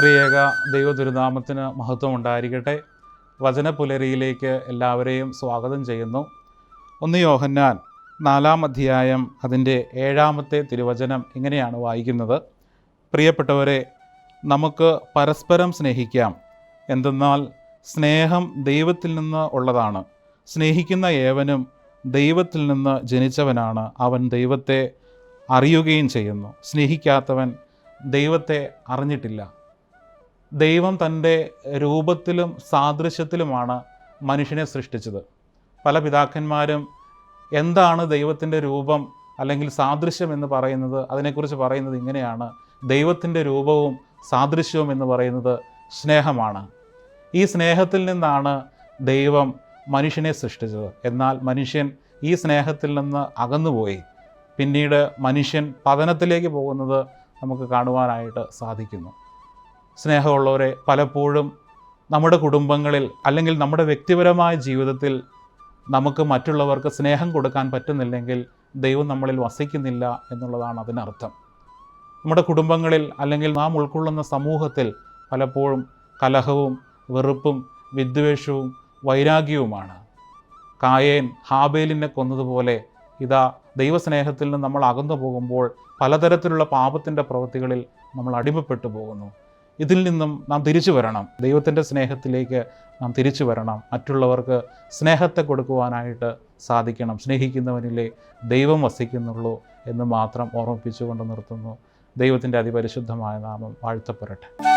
ത്രിയേക ദൈവ ദുരിതാമത്തിന് മഹത്വം ഉണ്ടായിരിക്കട്ടെ വചനപുലരിയിലേക്ക് എല്ലാവരെയും സ്വാഗതം ചെയ്യുന്നു. ഒന്ന് യോഹന്നാൻ നാലാം അധ്യായം അതിന്റെ ഏഴാമത്തെ തിരുവചനം ഇങ്ങനെയാണ് വായിക്കുന്നത്. പ്രിയപ്പെട്ടവരെ നമുക്ക് പരസ്പരം സ്നേഹിക്കാം. എന്തെന്നാൽ സ്നേഹം ദൈവത്തിൽ നിന്ന് ഉള്ളതാണ്. സ്നേഹിക്കുന്ന ഏവനും ദൈവത്തിൽ നിന്ന് ജനിച്ചവനാണ്. അവൻ ദൈവത്തെ അറിയുകയും ചെയ്യുന്നു. സ്നേഹിക്കാത്തവൻ ദൈവത്തെ അറിഞ്ഞിട്ടില്ല. ദൈവം തന്റെ രൂപത്തിലും സാദൃശ്യത്തിലുമാണ് മനുഷ്യനെ സൃഷ്ടിച്ചത്. പല പിതാക്കന്മാരും എന്താണ് ദൈവത്തിന്റെ രൂപം അല്ലെങ്കിൽ സാദൃശ്യം എന്ന് പറയുന്നത് അതിനെക്കുറിച്ച് പറയുന്നത് ഇങ്ങനെയാണ്. ദൈവത്തിന്റെ രൂപവും സാദൃശ്യവും എന്ന് പറയുന്നത് സ്നേഹമാണ്. ഈ സ്നേഹത്തിൽ നിന്നാണ് ദൈവം മനുഷ്യനെ സൃഷ്ടിച്ചത്. എന്നാൽ മനുഷ്യൻ ഈ സ്നേഹത്തിൽ നിന്ന് അകന്നുപോയി. പിന്നീട് മനുഷ്യൻ പതനത്തിലേക്ക് പോകുന്നത് നമുക്ക് കാണുവാനായിട്ട് സാധിക്കുന്നു. സ്നേഹമുള്ളവരെ പലപ്പോഴും നമ്മുടെ കുടുംബങ്ങളിൽ അല്ലെങ്കിൽ നമ്മുടെ വ്യക്തിപരമായ ജീവിതത്തിൽ നമുക്ക് മറ്റുള്ളവർക്ക് സ്നേഹം കൊടുക്കാൻ പറ്റുന്നില്ലെങ്കിൽ ദൈവം നമ്മളിൽ വസിക്കുന്നില്ല എന്നുള്ളതാണ് അതിനർത്ഥം. നമ്മുടെ കുടുംബങ്ങളിൽ അല്ലെങ്കിൽ നാം ഉൾക്കൊള്ളുന്ന സമൂഹത്തിൽ പലപ്പോഴും കലഹവും വെറുപ്പും വിദ്വേഷവും വൈരാഗ്യവുമാണ്. കായേൻ ഹാബേലിനെ കൊന്നതുപോലെ ഇതാ ദൈവസ്നേഹത്തിൽ നിന്ന് നമ്മൾ അകന്നു പോകുമ്പോൾ പലതരത്തിലുള്ള പാപത്തിന്റെ പ്രവൃത്തികളിൽ നമ്മൾ അടിമപ്പെട്ടു പോകുന്നു. ഇതിൽ നിന്നും നാം തിരിച്ചു വരണം. ദൈവത്തിന്റെ സ്നേഹത്തിലേക്ക് നാം തിരിച്ചു വരണം. മറ്റുള്ളവർക്ക് സ്നേഹത്തെ കൊടുക്കുവാനായിട്ട് സാധിക്കണം. സ്നേഹിക്കുന്നവനിലെ ദൈവം വസിക്കുന്നുള്ളൂ എന്ന് മാത്രം ഓർമ്മിപ്പിച്ചുകൊണ്ട് നിർത്തുന്നു. ദൈവത്തിന്റെ അതിപരിശുദ്ധമായ നാമം വാഴ്ത്തപ്പെടട്ടെ.